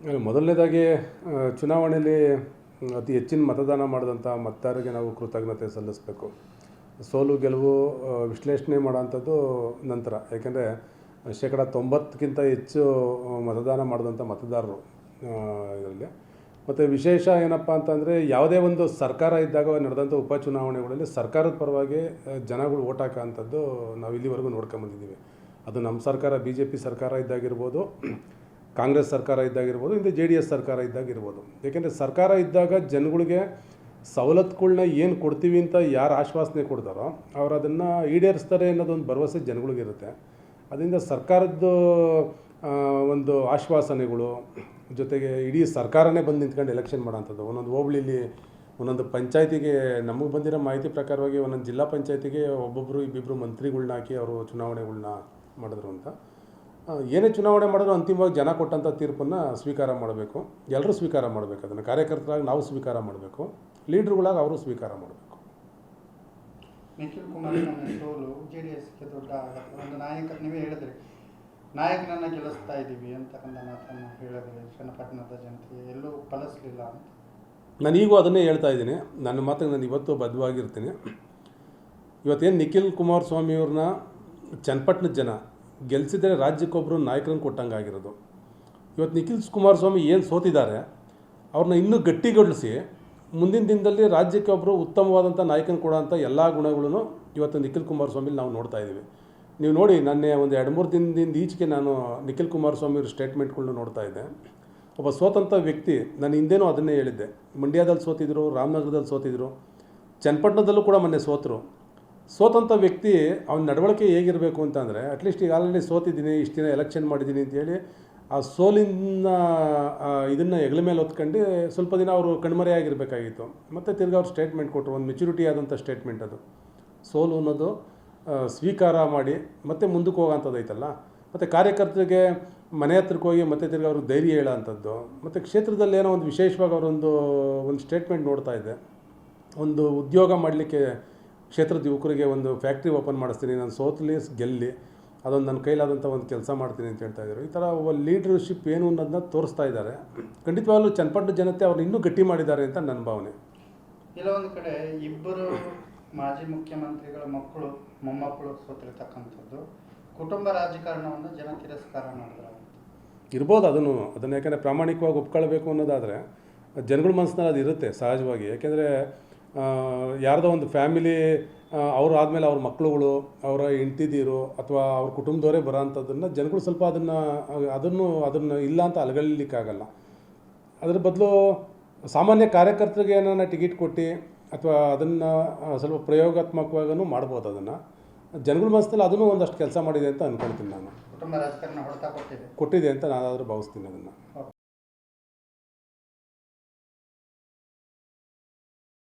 ಮೊದಲನೇದಾಗಿ ಚುನಾವಣೆಯಲ್ಲಿ ಅತಿ ಹೆಚ್ಚಿನ ಮತದಾನ ಮಾಡಿದಂಥ ಮತದಾರರಿಗೆ ನಾವು ಕೃತಜ್ಞತೆ ಸಲ್ಲಿಸಬೇಕು. ಸೋಲು, ಗೆಲುವು ವಿಶ್ಲೇಷಣೆ ಮಾಡೋಂಥದ್ದು ನಂತರ. ಯಾಕೆಂದರೆ, ಶೇಕಡ ತೊಂಬತ್ತಕ್ಕಿಂತ ಹೆಚ್ಚು ಮತದಾನ ಮಾಡಿದಂಥ ಮತದಾರರು ಇದರಲ್ಲಿ. ಮತ್ತು ವಿಶೇಷ ಏನಪ್ಪ ಅಂತಂದರೆ, ಯಾವುದೇ ಒಂದು ಸರ್ಕಾರ ಇದ್ದಾಗ ನಡೆದಂಥ ಉಪಚುನಾವಣೆಗಳಲ್ಲಿ ಸರ್ಕಾರದ ಪರವಾಗಿ ಜನಗಳು ಓಟ್ ಹಾಕೋಂಥದ್ದು ನಾವು ಇಲ್ಲಿವರೆಗೂ ನೋಡ್ಕೊಂಬಂದಿದ್ದೀವಿ ಅದು ನಮ್ಮ ಸರ್ಕಾರ ಬಿ ಜೆ ಪಿ ಸರ್ಕಾರ ಇದ್ದಾಗಿರ್ಬೋದು ಕಾಂಗ್ರೆಸ್ ಸರ್ಕಾರ ಇದ್ದಾಗಿರ್ಬೋದು, ಹಿಂದೆ ಜೆ ಡಿ ಎಸ್ ಸರ್ಕಾರ ಇದ್ದಾಗಿರ್ಬೋದು. ಏಕೆಂದರೆ ಸರ್ಕಾರ ಇದ್ದಾಗ ಜನಗಳಿಗೆ ಸವಲತ್ತುಗಳ್ನ ಏನು ಕೊಡ್ತೀವಿ ಅಂತ ಯಾರು ಆಶ್ವಾಸನೆ ಕೊಡ್ತಾರೋ ಅವ್ರು ಅದನ್ನು ಈಡೇರಿಸ್ತಾರೆ ಅನ್ನೋದೊಂದು ಭರವಸೆ ಜನಗಳಿಗಿರುತ್ತೆ. ಅದರಿಂದ ಸರ್ಕಾರದ್ದು ಒಂದು ಆಶ್ವಾಸನೆಗಳು, ಜೊತೆಗೆ ಇಡೀ ಸರ್ಕಾರನೇ ಬಂದು ನಿಂತ್ಕೊಂಡು ಎಲೆಕ್ಷನ್ ಮಾಡೋಂಥದ್ದು. ಒಂದೊಂದು ಹೋಬಳಿಲಿ ಒಂದೊಂದು ಪಂಚಾಯತಿಗೆ ನಮಗೆ ಬಂದಿರೋ ಮಾಹಿತಿ ಪ್ರಕಾರವಾಗಿ ಒಂದೊಂದು ಜಿಲ್ಲಾ ಪಂಚಾಯತಿಗೆ ಒಬ್ಬೊಬ್ಬರು ಇಬ್ಬಿಬ್ಬರು ಮಂತ್ರಿಗಳ್ನ ಹಾಕಿ ಅವರು ಚುನಾವಣೆಗಳ್ನ ಮಾಡಿದ್ರು ಅಂತ. ಏನೇ ಚುನಾವಣೆ ಮಾಡಿದ್ರು ಅಂತಿಮವಾಗಿ ಜನ ಕೊಟ್ಟಂಥ ತೀರ್ಪನ್ನು ಸ್ವೀಕಾರ ಮಾಡಬೇಕು. ಎಲ್ಲರೂ ಸ್ವೀಕಾರ ಮಾಡಬೇಕು. ಅದನ್ನು ಕಾರ್ಯಕರ್ತರಾಗಿ ನಾವು ಸ್ವೀಕಾರ ಮಾಡಬೇಕು. ಲೀಡ್ರುಗಳಾಗಿ ಅವರು ಸ್ವೀಕಾರ ಮಾಡಬೇಕು. ನಿಖಿಲ್ ಕುಮಾರಸ್ವಾಮಿ ಸೋಲು ಜೆ ಡಿ ಎಸ್ಗೆ ದೊಡ್ಡ ಒಂದು ನಾಯಕ ನೀವೇ ಹೇಳಿದ್ರಿ. ನಾಯಕನನ್ನ ಗೆಲ್ಲಿಸ್ತಾ ಇದ್ದೀವಿ ಅಂತಕ್ಕಂಥ ಮಾತನ್ನು ಹೇಳಿದ್ರಿ ಚನ್ನಪಟ್ಟಣದ ಜನತೆ ಎಲ್ಲೂ ಫಲಿಸ್ಲಿಲ್ಲ ಅಂತ. ನಾನು ಈಗೂ ಅದನ್ನೇ ಹೇಳ್ತಾ ಇದ್ದೀನಿ. ನನ್ನ ಮಾತಿಗೆ ನಾನು ಇವತ್ತು ಬದ್ಧವಾಗಿರ್ತೀನಿ. ಇವತ್ತೇನು ನಿಖಿಲ್ ಕುಮಾರಸ್ವಾಮಿಯವ್ರನ್ನ ಚನ್ನಪಟ್ಟಣದ ಜನ ಗೆಲ್ಲಿಸಿದ್ರೆ ರಾಜ್ಯಕ್ಕೊಬ್ಬರು ನಾಯಕರನ್ನು ಕೊಟ್ಟಂಗೆ ಆಗಿರೋದು. ಇವತ್ತು ನಿಖಿಲ್ ಕುಮಾರಸ್ವಾಮಿ ಏನು ಸೋತಿದ್ದಾರೆ ಅವ್ರನ್ನ ಇನ್ನೂ ಗಟ್ಟಿಗೊಳಿಸಿ ಮುಂದಿನ ದಿನದಲ್ಲಿ ರಾಜ್ಯಕ್ಕೆ ಒಬ್ಬರು ಉತ್ತಮವಾದಂಥ ನಾಯಕನ ಕೊಡೋಂಥ ಎಲ್ಲ ಗುಣಗಳನ್ನು ಇವತ್ತು ನಿಖಿಲ್ ಕುಮಾರಸ್ವಾಮಿಲಿ ನಾವು ನೋಡ್ತಾ ಇದ್ದೀವಿ ನೀವು ನೋಡಿ, ನನ್ನ ಒಂದು ಎರಡು ಮೂರು ದಿನದಿಂದ ಈಚೆಗೆ ನಾನು ನಿಖಿಲ್ ಕುಮಾರಸ್ವಾಮಿ ಅವ್ರ ಸ್ಟೇಟ್ಮೆಂಟ್ಗಳನ್ನ ನೋಡ್ತಾ ಇದ್ದೆ. ಒಬ್ಬ ಸ್ವತಂತ್ರ ವ್ಯಕ್ತಿ, ನಾನು ಹಿಂದೇನೂ ಅದನ್ನೇ ಹೇಳಿದ್ದೆ. ಮಂಡ್ಯದಲ್ಲಿ ಸೋತಿದ್ರು, ರಾಮನಗರದಲ್ಲಿ ಸೋತಿದ್ರು, ಚನ್ನಪಟ್ಟಣದಲ್ಲೂ ಕೂಡ ಮೊನ್ನೆ ಸೋತರು. ಸೋತಂಥ ವ್ಯಕ್ತಿ ಅವನ ನಡವಳಿಕೆ ಹೇಗಿರಬೇಕು ಅಂತಂದರೆ ಅಟ್ಲೀಸ್ಟ್ ಈಗ ಆಲ್ರೆಡಿ ಸೋತಿದ್ದೀನಿ, ಇಷ್ಟು ದಿನ ಎಲೆಕ್ಷನ್ ಮಾಡಿದ್ದೀನಿ ಅಂತೇಳಿ ಆ ಸೋಲಿನ ಇದನ್ನು ಹೆಗಲ ಮೇಲೆ ಹೊತ್ಕೊಂಡು ಸ್ವಲ್ಪ ದಿನ ಅವರು ಕಣ್ಮರೆಯಾಗಿರಬೇಕಾಗಿತ್ತು. ಮತ್ತು ತಿರ್ಗಿ ಅವ್ರು ಸ್ಟೇಟ್ಮೆಂಟ್ ಕೊಟ್ಟರು ಒಂದು ಮೆಚುರಿಟಿ ಆದಂಥ ಸ್ಟೇಟ್ಮೆಂಟ್ ಅದು. ಸೋಲು ಅನ್ನೋದು ಸ್ವೀಕಾರ ಮಾಡಿ, ಮತ್ತೆ ಮುಂದಕ್ಕೆ ಹೋಗೋಂಥದ್ದು ಐತಲ್ಲ. ಮತ್ತು ಕಾರ್ಯಕರ್ತರಿಗೆ ಮನೆ ಹತ್ರಕ್ಕೆ ಹೋಗಿ, ಮತ್ತೆ ತಿರ್ಗಿ ಅವ್ರಿಗೆ ಧೈರ್ಯ ಹೇಳೋಂಥದ್ದು ಮತ್ತು ಕ್ಷೇತ್ರದಲ್ಲಿ ಏನೋ ಒಂದು ವಿಶೇಷವಾಗಿ ಅವರೊಂದು ಒಂದು ಸ್ಟೇಟ್ಮೆಂಟ್ ನೋಡ್ತಾ ಇದ್ದೆ. ಒಂದು ಉದ್ಯೋಗ ಮಾಡಲಿಕ್ಕೆ ಕ್ಷೇತ್ರದ ಯುವಕರಿಗೆ ಒಂದು ಫ್ಯಾಕ್ಟ್ರಿ ಓಪನ್ ಮಾಡಿಸ್ತೀನಿ ನಾನು ಸೋತ್ಲಿ ಗೆಲ್ಲಿ ಅದೊಂದು ನನ್ನ ಕೈಲಾದಂಥ ಒಂದು ಕೆಲಸ ಮಾಡ್ತೀನಿ ಅಂತ ಹೇಳ್ತಾ ಇದ್ದಾರೆ. ಈ ಥರ ಒಬ್ಬ ಲೀಡರ್ಶಿಪ್ ಏನು ಅನ್ನೋದನ್ನ ತೋರಿಸ್ತಾ ಇದ್ದಾರೆ. ಖಂಡಿತವಾಗ್ಲೂ ಚನ್ನಪಟ್ಟಣ ಜನತೆ ಅವ್ರನ್ನ ಇನ್ನೂ ಗಟ್ಟಿ ಮಾಡಿದ್ದಾರೆ ಅಂತ ನನ್ನ ಭಾವನೆ. ಒಂದು ಕಡೆ ಇಬ್ಬರು ಮಾಜಿ ಮುಖ್ಯಮಂತ್ರಿಗಳ ಮಕ್ಕಳು ಮೊಮ್ಮಕ್ಕಳು ಸೋತಿರ್ತಕ್ಕಂಥದ್ದು ಕುಟುಂಬ ರಾಜಕಾರಣವನ್ನು ಜನ ತಿರಸ್ಕಾರ ಮಾಡಿದ್ರು ಇರ್ಬೋದು ಅದನ್ನು ಅದನ್ನು ಯಾಕಂದರೆ ಪ್ರಾಮಾಣಿಕವಾಗಿ ಒಪ್ಕೊಳ್ಬೇಕು ಅನ್ನೋದಾದರೆ ಜನಗಳ ಮನಸ್ಸಿನಲ್ಲಿ ಅದು ಇರುತ್ತೆ ಸಹಜವಾಗಿ. ಯಾಕೆಂದರೆ ಯಾರ್ದೋ ಒಂದು ಫ್ಯಾಮಿಲಿ ಅವರು ಆದಮೇಲೆ ಅವ್ರ ಮಕ್ಕಳುಗಳು ಅವರ ಹೆಂಡ್ತಿದೀರು ಅಥವಾ ಅವ್ರ ಕುಟುಂಬದವರೇ ಬರೋ ಅಂಥದ್ದನ್ನು ಜನಗಳು ಸ್ವಲ್ಪ ಅದನ್ನು ಅದನ್ನು ಅದನ್ನು ಇಲ್ಲ ಅಂತ ಅಲಗಲಿಕ್ಕಾಗಲ್ಲ ಅದರ ಬದಲು ಸಾಮಾನ್ಯ ಕಾರ್ಯಕರ್ತರಿಗೆ ಏನನ್ನ ಟಿಕೆಟ್ ಕೊಟ್ಟು ಅಥವಾ ಅದನ್ನು ಸ್ವಲ್ಪ ಪ್ರಯೋಗಾತ್ಮಕವಾಗೂ ಮಾಡ್ಬೋದು ಅದನ್ನು. ಜನಗಳ ಮನಸ್ಸಲ್ಲಿ ಅದನ್ನು ಒಂದಷ್ಟು ಕೆಲಸ ಮಾಡಿದೆ ಅಂತ ಅಂದ್ಕೊಳ್ತೀನಿ ನಾನು. ಕುಟುಂಬ ರಾಜಕಾರಣ ಕೊಟ್ಟಿದೆ. ಕೊಟ್ಟಿದೆ ಅಂತ ನಾನಾದರೂ ಭಾವಿಸ್ತೀನಿ ಅದನ್ನು.